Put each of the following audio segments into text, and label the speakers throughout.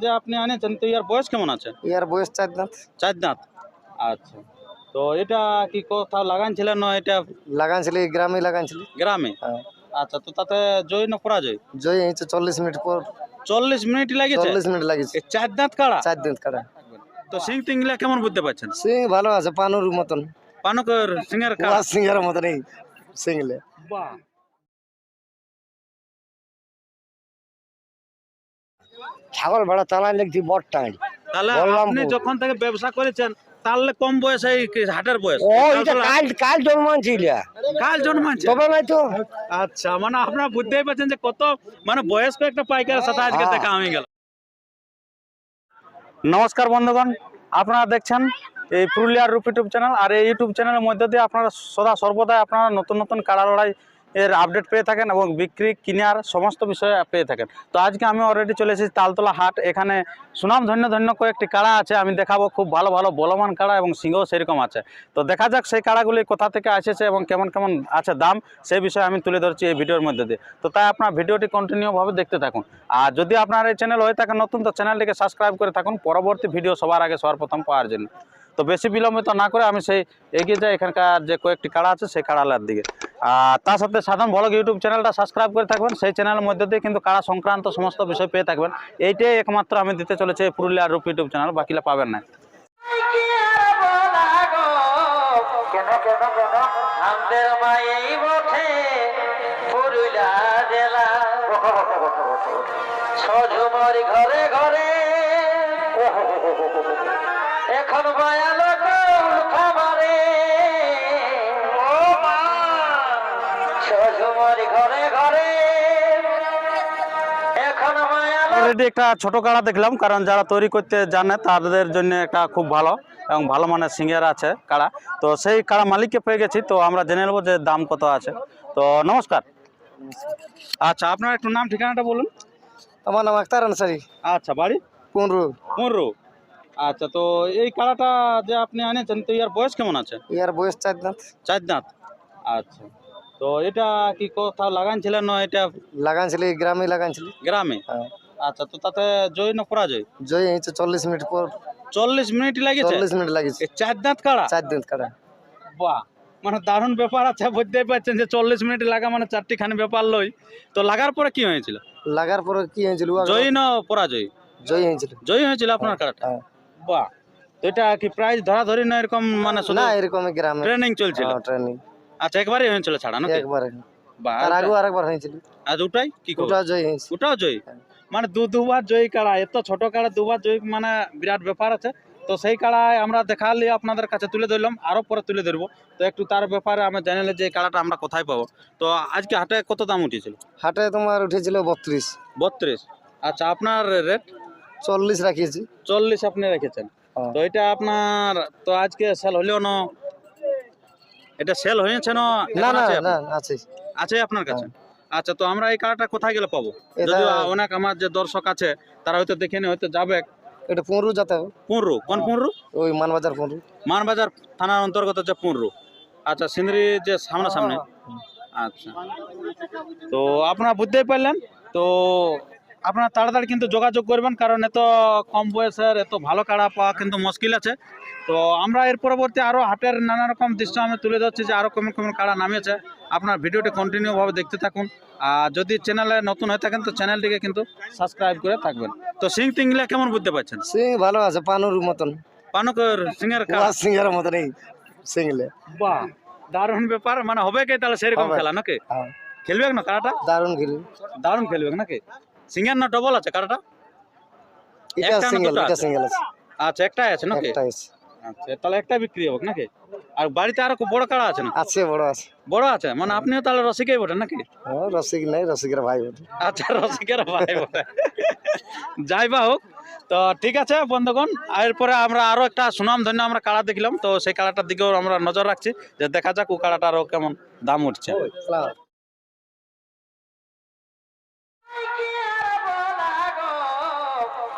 Speaker 1: যে আপনি আনেছেন তো ইয়ার বয়স কেমন আছে?
Speaker 2: ইয়ার বয়স চার দাঁত।
Speaker 1: চার দাঁত? আচ্ছা। তো এটা কি কোথাও লাগানছিলেন না এটা
Speaker 2: লাগানছিল গ্রামে লাগানছিল।
Speaker 1: গ্রামে?
Speaker 2: হ্যাঁ।
Speaker 1: আচ্ছা তো তাতে জয় না পরাজয়?
Speaker 2: জয় হয়েছে চল্লিশ মিনিট পর।
Speaker 1: চল্লিশ মিনিট লাগেছে
Speaker 2: চল্লিশ মিনিট লাগিয়েছে।
Speaker 1: এই চার দাঁত কাড়া?
Speaker 2: চার দাঁত কাটা
Speaker 1: তো সিং তিংলা কেমন বুঝতে পারছেন?
Speaker 2: সিং ভালো আছে পানুর মতন।
Speaker 1: পানকর সিংয়ের কাড়া?
Speaker 2: সিংহের মতন এই সিংলে।
Speaker 1: বাহ।
Speaker 2: ছাগল ভাড়া চালাই লিখছি বড় টাইম
Speaker 1: তাহলে
Speaker 2: বললাম
Speaker 1: আপনি যখন থেকে ব্যবসা করেছেন তাহলে কম বয়সে এই হাটের বয়স?
Speaker 2: ও এটা কাল কাল জন্মানছিল।
Speaker 1: কাল জন্মাচ্ছে
Speaker 2: তবে নাই তো।
Speaker 1: আচ্ছা মানে আপনারা বুঝতেই পারছেন যে কত মানে বয়স্ক একটা পাইকারের সাথে আজকে। দেখা হয়ে গেল নমস্কার বন্ধুগণ আপনারা দেখছেন এই পুরুলিয়ার রূপ ইউটিউব চ্যানেল আর এই ইউটিউব চ্যানেলের মধ্যে দিয়ে আপনারা সদা সর্বদাই আপনারা নতুন নতুন কাড়া লড়াই এর আপডেট পেয়ে থাকেন এবং বিক্রি, কিনার সমস্ত বিষয়ে পেয়ে থাকেন। তো আজকে আমি অলরেডি চলে এসেছি তালতলা হাট। এখানে সুনাম ধন্য ধন্য কয়েকটি কাড়া আছে, আমি দেখাবো। খুব ভালো ভালো বলমান কাড়া এবং সিংহ সেরকম আছে। তো দেখা যাক সেই কাড়াগুলি কোথা থেকে এসেছে এবং কেমন কেমন আছে দাম, সেই বিষয়ে আমি তুলে ধরছি এই ভিডিওর মধ্যে দিয়ে। তো তাই আপনার ভিডিওটি কন্টিনিউভাবে দেখতে থাকুন। আর যদি আপনার এই চ্যানেল হয়ে থাকে নতুন, তো চ্যানেলটিকে সাবস্ক্রাইব করে থাকুন। পরবর্তী ভিডিও সবার আগে সবার প্রথম পাওয়ার জন্য। তো বেশি বিলম্বিত না করে আমি সেই এগিয়ে যাই এখানকার যে কয়েকটি কাড়া আছে সেই কাড়ালার দিকে। আর তার সাথে সাধারণ ভলক ইউটিউব চ্যানেলটা সাবস্ক্রাইব করে থাকবেন সেই চ্যানেলের মধ্যে দিয়ে কিন্তু কাড়া সংক্রান্ত সমস্ত বিষয় পেয়ে থাকবেন। এইটাই একমাত্র আমি দিতে চলেছি পুরুলিয়ার রূপ ইউটিউব চ্যানেল বাকিলা পাবেন না।
Speaker 3: আমাদের পুরুলিয়া জেলা। ঘরে ঘরে এখন খাবারে ও মা। সঝুমরি ঘরে ঘরে। এখন
Speaker 1: অলরেডি একটা ছোট কাড়া দেখলাম কারণ যারা তৈরি করতে জানে তাদের জন্য একটা খুব ভালো এবং ভালো মানের সিঙ্গার আছে কাড়া। তো সেই কাড়া মালিককে পেয়ে গেছি তো আমরা জেনে নেব যে দাম কত আছে। তো নমস্কার। আচ্ছা আপনার একটু নাম ঠিকানাটা বলুন।
Speaker 2: আমার নাম আক্তার আনসারি।
Speaker 1: আচ্ছা বাড়ি?
Speaker 2: পনেরো।
Speaker 1: মুরু আচ্ছা তো এই কাড়াটা যে আপনি আনেছেন তো ইয়ার বয়স কেমন আছে?
Speaker 2: ইয়ার বয়স চার দাঁত।
Speaker 1: চার দাঁত? আচ্ছা তো এটা কি কোথাও লাগানছিলেন না এটা
Speaker 2: লাগানছিল গ্রামে লাগানছিল
Speaker 1: গ্রামে?
Speaker 2: হ্যাঁ।
Speaker 1: আচ্ছা তো তাতে জয় না পরাজয়?
Speaker 2: জয় হয়েছে চল্লিশ মিনিট পর।
Speaker 1: চল্লিশ মিনিট লাগেছে
Speaker 2: চল্লিশ মিনিট লাগিয়েছে।
Speaker 1: এই চার দাঁত কাড়া?
Speaker 2: চার দাঁত কাটা
Speaker 1: বাহ মানে দারুণ ব্যাপার আছে বুঝতেই পারছেন যে চল্লিশ মিনিট লাগা মানে চারটি খানি ব্যাপার লই। তো লাগার পরে কি হয়েছিল?
Speaker 2: লাগার পরে কি হয়েছিল?
Speaker 1: জয়ী না পরাজয়ী?
Speaker 2: জয় হয়েছিল
Speaker 1: জয়ী হয়েছিল আপনার কাড়াটা
Speaker 2: হ্যাঁ।
Speaker 1: বাহ। তো এটা কি প্রাইজ ধরাধরি না এরকম মানে শুধু
Speaker 2: না এরকম গ্রামে
Speaker 1: ট্রেনিং চলছিল?
Speaker 2: ট্রেনিং
Speaker 1: আচ্ছা একবারই হয়েছিল ছাড়া নাকি?
Speaker 2: একবারে আর আগেও আরেকবার হয়েছিল।
Speaker 1: ওটাই কি
Speaker 2: হয়েছে।
Speaker 1: জয়ী?
Speaker 2: হ্যাঁ।
Speaker 1: মানে দু দুবার জয়ী কাড়া এত ছোট কাড়া দুবার জয়ী মানে বিরাট ব্যাপার আছে। তো সেই কাড়ায় আমরা দেখালি আপনাদের কাছে তুলে ধরলাম আরও পরে তুলে ধরবো। তো একটু তার ব্যাপারে আমরা জানালে যে কাড়াটা আমরা কোথায় পাবো। তো আজকে হাটে কত দাম উঠেছিল?
Speaker 2: হাটে তোমার উঠেছিল বত্রিশ।
Speaker 1: বত্রিশ। আচ্ছা আপনার রেট
Speaker 2: চল্লিশ রাখিয়েছি।
Speaker 1: চল্লিশ আপনি রেখেছেন।
Speaker 2: হ্যাঁ।
Speaker 1: তো এটা আপনার তো আজকে সেল হলেও না? এটা সেল হয়েছে না
Speaker 2: না না
Speaker 1: আছে?
Speaker 2: আছে।
Speaker 1: আপনার কাছে? আচ্ছা তো আমরা এই কাড়াটা কোথায় গেলে পাবো? অনেক আমার যে দর্শক আছে তারা হয়তো দেখে নি হয়তো যাবে।
Speaker 2: এটা পনেরো যেতে হবে।
Speaker 1: পুনরু? কোন পুনরু?
Speaker 2: ওই মানবাজার পনেরো।
Speaker 1: মানবাজার থানার অন্তর্গত যে পুনরু। আচ্ছা সিন্দ্রি যে সামনে সামনে আচ্ছা। তো আপনারা বুঝতেই পারলেন। তো আপনারা তাড়াতাড়ি কিন্তু যোগাযোগ করবেন কারণ এত কম বয়সের এত ভালো কাড়া পাওয়া কিন্তু মুশকিল আছে। তো আমরা এর পরবর্তী আরও হাটের নানা রকম দৃশ্য আমি তুলে ধরছি যে আরও কেমন কেমন কাড়া নামিয়েছে। আপনার ভিডিওটি কন্টিনিউভাবে দেখতে থাকুন। আর যদি চ্যানেলে নতুন হয়ে থাকেন তো চ্যানেলটিকে কিন্তু সাবস্ক্রাইব করে থাকবেন। তো সিং তিংলা কেমন বুঝতে পারছেন?
Speaker 2: সিং ভালো আছে পানুর মতন।
Speaker 1: পানকর সিংয়ের
Speaker 2: সিংহের মতন এই সিংলে।
Speaker 1: বাহ দারুণ ব্যাপার। মানে হবে কে তাহলে সেরকম খেলা নাকি?
Speaker 2: হ্যাঁ।
Speaker 1: খেলবে না কারাটা
Speaker 2: দারুণ খেলি
Speaker 1: দারুণ খেলবে নাকি? সিঙ্গার না ডবল আছে কারাটা?
Speaker 2: এটা সিঙ্গেল এটা সিঙ্গেল আছে।
Speaker 1: আচ্ছা একটাই আছে নাকি?
Speaker 2: একটা আছে।
Speaker 1: আচ্ছা তাহলে একটা বিক্রি হবে নাকি? আর বাড়িতে আরও বড় কাড়া আছে না
Speaker 2: আছে বড় আছে।
Speaker 1: বড় আছে? মানে আপনিও তাহলে রসিকেই বটে নাকি?
Speaker 2: ও রসিক নাই রসিকের ভাই বটে।
Speaker 1: আচ্ছা রসিকের ভাই বটে। যাই বা হোক তো ঠিক আছে বন্ধুগণ এরপরে আমরা আরও একটা সুনাম ধন্য আমরা কাড়া দেখলাম তো সেই কাড়াটার দিকেও আমরা নজর রাখছি যে দেখা যাক ও কাড়াটা আরও কেমন দাম উঠছে।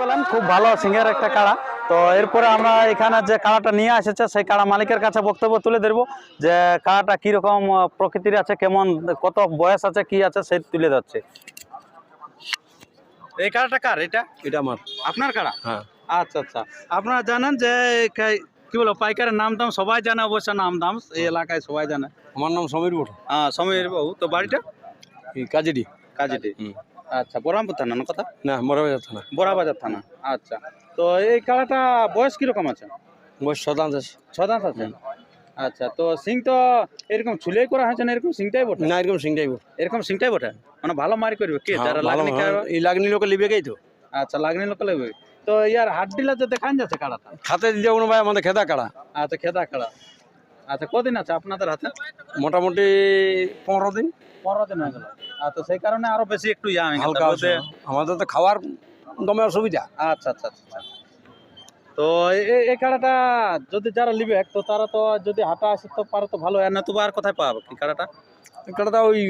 Speaker 1: পেলেন খুব ভালো সিঙ্গের একটা কাড়া। তো এরপরে আমরা এখানে যে কাড়াটা নিয়ে এসেছে সেই কাড়া মালিকের কাছে বক্তব্য তুলে ধরবো যে কাড়াটা কীরকম প্রকৃতির আছে কেমন কত বয়স আছে কি আছে সেই তুলে ধরছে। এই কাড়াটা কার? এটা?
Speaker 4: এটা আমার।
Speaker 1: আপনার কাড়া?
Speaker 4: হ্যাঁ।
Speaker 1: আচ্ছা আচ্ছা। আপনারা জানেন যে কা- বলো পাইকারের নাম দাম সবাই জানে অবশ্য নাম দাম এই এলাকায় সবাই জানে।
Speaker 4: আমার নাম সমীর বটু
Speaker 1: হ্যাঁ সমীর বাবু তো বাড়িটা? কাজীটি
Speaker 4: হুম।
Speaker 1: আচ্ছা বরামপুর থানা না কথা
Speaker 4: না মরাবাজার থানা।
Speaker 1: বড়াবাজার থানা আচ্ছা। তো এই কাড়াটা বয়স কীরকম আছে?
Speaker 4: বয়স শতাংশ আছে।
Speaker 1: ছ আছে? আচ্ছা তো সিং তো এরকম ছুলেই করা হয়েছে না এরকম সিংটাই বটে?
Speaker 4: না এরকম সিংটাই বটে।
Speaker 1: এরকম সিংটাই বটে? মানে ভালো মারি করবে কে?
Speaker 4: হ্যাঁ,
Speaker 1: যারা লাগনি
Speaker 4: এই লাগনি লোকে লিবে গেই তো?
Speaker 1: আচ্ছা লাগনি লোক লিবে। তো ইয়ার হাট ডিলা তো দেখান যাচ্ছে কাড়াটা
Speaker 4: খাতে দিলে কোনো ভাই আমাদের খেদা কাড়া।
Speaker 1: আচ্ছা খেদা কাড়া। আচ্ছা কদিন আছে আপনাদের হাতে?
Speaker 4: মোটামুটি পনেরো দিন।
Speaker 1: পনেরো দিন হয়ে গেল। আচ্ছা সেই কারণে আরও বেশি একটু ইয়া হয়ে
Speaker 4: হালকা আছে। আমাদের তো খাওয়ার দমে অসুবিধা।
Speaker 1: আচ্ছা আচ্ছা আচ্ছা আচ্ছা। তো এই কাড়াটা যদি যারা লিবে তো তারা তো যদি হাটা আসে তো পারে তো ভালো। আর না তো আর কোথায় পাবো কি কাড়াটা?
Speaker 4: কাড়াটা ওই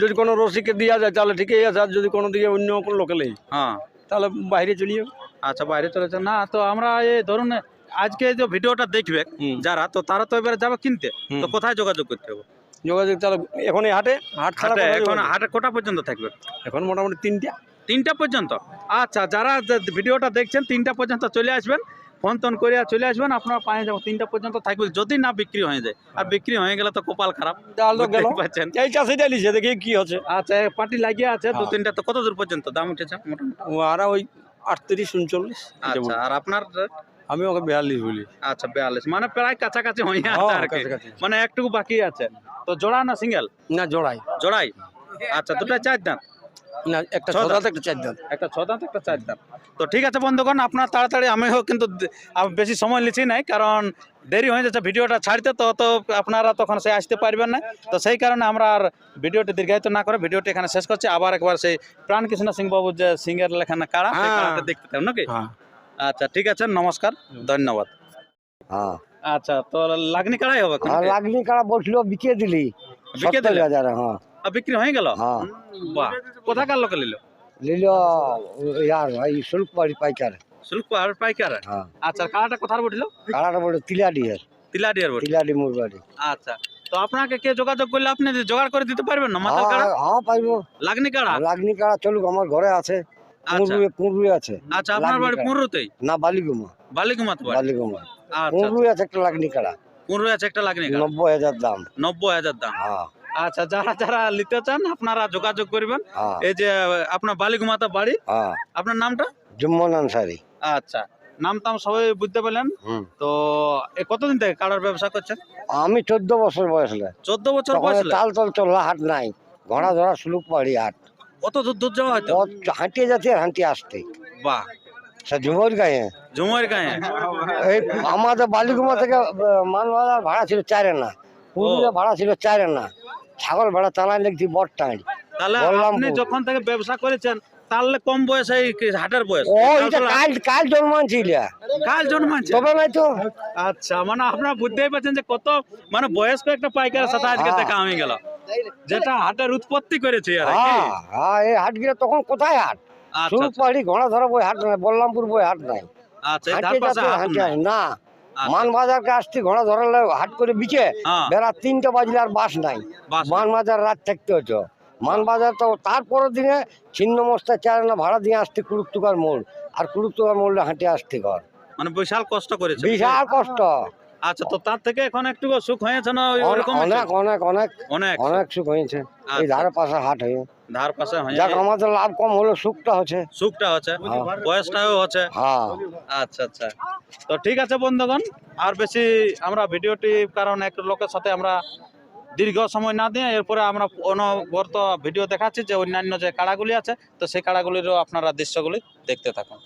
Speaker 4: যদি কোনো রসিকে দেওয়া যায় তাহলে ঠিকই আছে। আর যদি কোনো দিকে অন্য কোনো লোকে নেই
Speaker 1: হ্যাঁ।
Speaker 4: তাহলে বাইরে চলে যাবে
Speaker 1: আচ্ছা বাইরে চলেছে না তো আমরা এই ধরুন আজকে যে ভিডিওটা দেখবে যারা তো তারা তো এবারে যাবে কিনতে। তো কোথায় যোগাযোগ করতে হবে?
Speaker 4: যোগাযোগ তাহলে এখন এই হাটে হাট ছাড়া
Speaker 1: হাটে এখন? হাটে কোটা পর্যন্ত থাকবে?
Speaker 4: এখন মোটামুটি তিনটা।
Speaker 1: তিনটা পর্যন্ত? আচ্ছা যারা ভিডিওটা দেখছেন তিনটা পর্যন্ত চলে আসবেন। ফোন টোন করে চলে আসবেন আপনারা পায়ে যাবেন তিনটা পর্যন্ত থাকবে। যদি না বিক্রি হয়ে যায় আর বিক্রি হয়ে গেলে তো কপাল খারাপ।
Speaker 4: এই দেখি কি হচ্ছে।
Speaker 1: আচ্ছা পার্টি লাগিয়ে আছে দু
Speaker 4: হ্যাঁ।
Speaker 1: তিনটা তো কত দূর পর্যন্ত? দাম উঠেছে মোটামুটি?
Speaker 4: আর ওই আটত্রিশ উনচল্লিশ।
Speaker 1: আচ্ছা আর আপনার?
Speaker 4: আমি ওকে বিয়াল্লিশ বলি।
Speaker 1: আচ্ছা বিয়াল্লিশ। মানে প্রায় কাছাকাছি হয়ে আছে
Speaker 4: হ্যাঁ,
Speaker 1: আর কি। মানে একটুকু বাকি আছে। তো জোড়া না সিঙ্গেল?
Speaker 4: না জোড়াই।
Speaker 1: জোড়াই? আচ্ছা দুটা চার দাঁত?
Speaker 4: না একটা
Speaker 1: ছ
Speaker 4: ছদাতে একটা চার দাঁত।
Speaker 1: একটা ছ দাঁত একটা চার দাঁত। তো ঠিক আছে বন্ধুগণ আপনার তাড়াতাড়ি আমিও কিন্তু বেশি সময় নিচ্ছি নাই কারণ দেরি হয়ে যাচ্ছে ভিডিওটা ছাড়তে তো তো আপনারা তখন সে আসতে পারবেন না। তো সেই কারণে আমরা আর ভিডিওটি দীর্ঘায়িত না করে ভিডিওটি এখানে শেষ করছি। আবার একবার সেই প্রাণ কৃষ্ণ সিং বাবুর যে সিংয়ের লেখানা কাড়া সেই
Speaker 4: হ্যাঁ।
Speaker 1: দেখতে থাকুন নাকি?
Speaker 4: হ্যাঁ।
Speaker 1: আচ্ছা ঠিক আছে নমস্কার ধন্যবাদ।
Speaker 2: হ্যাঁ।
Speaker 1: আচ্ছা তো লাগনি কাড়াই হবে
Speaker 2: আর লাগনি কাড়া বসল বিকে দিলি।
Speaker 1: বিকে দিলে?
Speaker 2: হাজার হ্যাঁ।
Speaker 1: বিক্রি হয়ে গেল?
Speaker 2: হ্যাঁ।
Speaker 1: বাহ। কোথাকার লোকে নিল?
Speaker 2: লিল ইয়ার এই শুল্ক বাড়ি পাইকার।
Speaker 1: শুল্ক পাহাড় পাইকার?
Speaker 2: হ্যাঁ।
Speaker 1: আচ্ছা কাড়াটা কোথার বটিল
Speaker 2: কাড়াটা বলে তিলাডি এর
Speaker 1: তিলাডিয়ার বটি?
Speaker 2: তিলাডি মোর বাড়ি।
Speaker 1: আচ্ছা তো আপনাকে কে যোগাযোগ করলে আপনি জোগাড় করে দিতে পারবেন না কাড়া
Speaker 2: হ্যাঁ হ্যাঁ পাইবো।
Speaker 1: লাগনি কাড়া?
Speaker 2: লাগনি কাড়া চলুক আমার ঘরে আছে।
Speaker 1: আচ্ছা।
Speaker 2: আছে।
Speaker 1: আচ্ছা আপনার বাড়ি।
Speaker 2: না বালিগুমা।
Speaker 1: বালিকুমাত বাড়ি।
Speaker 2: বালিগুমা।
Speaker 1: আচ্ছা
Speaker 2: আছে একটা লাগনি কাড়া।
Speaker 1: আছে একটা লাগনি কাড়া।
Speaker 2: নব্বই হাজার দাম।
Speaker 1: নব্বই হাজার দাম।
Speaker 2: হ্যাঁ।
Speaker 1: আচ্ছা যারা যারা নিতে চান আপনারা যোগাযোগ করবেন।
Speaker 2: হ্যাঁ।
Speaker 1: এই যে আপনার বালিকুমাতা বাড়ি।
Speaker 2: হ্যাঁ।
Speaker 1: আপনার নামটা?
Speaker 2: জুম্মন আনসারি
Speaker 1: আচ্ছা। নাম টাম সবাই বুঝতে পারলেন? তো কতদিন থেকে কাড়ার ব্যবসা করছেন?
Speaker 2: আমি চোদ্দ বছর বয়সলে
Speaker 1: চোদ্দ বছর বয়স
Speaker 2: তাল তল চল্লা হাট নাই। ঘোড়া ধরা সুলুক পাহাড়ি হাট।
Speaker 1: কত দূর দূর যাওয়া হয়তো?
Speaker 2: ও হাঁটিয়ে যাচ্ছে হাঁটিয়ে আসতে
Speaker 1: বাহ।
Speaker 2: সে ঝুমর গায়ে।
Speaker 1: ঝুমুর গায়ে?
Speaker 2: এই আমাদের বালিগুমা থেকে মানবাজার ভাড়া ছিল চার আনা পুরুলিয়া ভাড়া ছিল চার আনা ছাগল ভাড়া চালাই লিখছি বটটাই
Speaker 1: তাহলে আপনি যখন থেকে ব্যবসা করেছেন তাহলে কম বয়সে এই হাটের বয়স?
Speaker 2: ও এটা কাল কাল জন্মানছিল।
Speaker 1: কাল জন্মাচ্ছে
Speaker 2: তবে নাই তো।
Speaker 1: আচ্ছা মানে আপনারা বুঝতেই পারছেন যে কত মানে বয়স্ক একটা পাইকারের সাথে আজকে
Speaker 2: হ্যাঁ।
Speaker 1: দেখা আমি গেল। যেটা হাটের উৎপত্তি করেছে
Speaker 2: হ্যাঁ হ্যাঁ এই হাট গিয়ে তখন কোথায় হাট?
Speaker 1: আচ্ছা
Speaker 2: সুলুক পাড়ি ঘোড়া ধরা বই হাট নাই বললামপুর বই হাট নাই।
Speaker 1: আচ্ছা।
Speaker 2: না।
Speaker 1: আচ্ছা,
Speaker 2: মানবাজারকে আসছি ঘোড়া ধরালে হাট করে বিচে
Speaker 1: হ্যাঁ।
Speaker 2: বেলা তিনটে বাজলে আর বাস নাই।
Speaker 1: বাস
Speaker 2: মানবাজার রাত থাকতে হতো মানবাজার তো তারপরের দিনে ছিন্ন মস্তা চার না ভাড়া দিয়ে আসতে কুড়ুকতুকার মোড়। আর কুড়ুকতুকার মোড়ে হাঁটে আসতে ঘর।
Speaker 1: মানে বিশাল কষ্ট করেছে।
Speaker 2: বিশাল কষ্ট।
Speaker 1: আচ্ছা তো তার থেকে এখন একটু সুখ হয়েছে না ওই-
Speaker 2: অনেক অনেক অনেক অনেক
Speaker 1: অনেক।
Speaker 2: অনেক সুখ হয়েছে। এই
Speaker 1: আচ্ছা,
Speaker 2: ধারে পাশে হাট হয়ে।
Speaker 1: ধার পাশে হয়ে।
Speaker 2: যাক আমাদের লাভ কম হলো সুখটা হচ্ছে।
Speaker 1: সুখটা হচ্ছে।
Speaker 2: হ্যাঁ।
Speaker 1: বয়সটাও হচ্ছে।
Speaker 2: হ্যাঁ।
Speaker 1: আচ্ছা আচ্ছা। তো ঠিক আছে বন্ধুগণ আর বেশি আমরা ভিডিওটি কারণ এক লোকের সাথে আমরা দীর্ঘ সময় না দিয়ে এরপরে আমরা অনবরত ভিডিও দেখাচ্ছি যে অন্যান্য যে কাড়াগুলি আছে তো সেই কাড়াগুলিরও আপনারা দৃশ্যগুলি দেখতে থাকুন।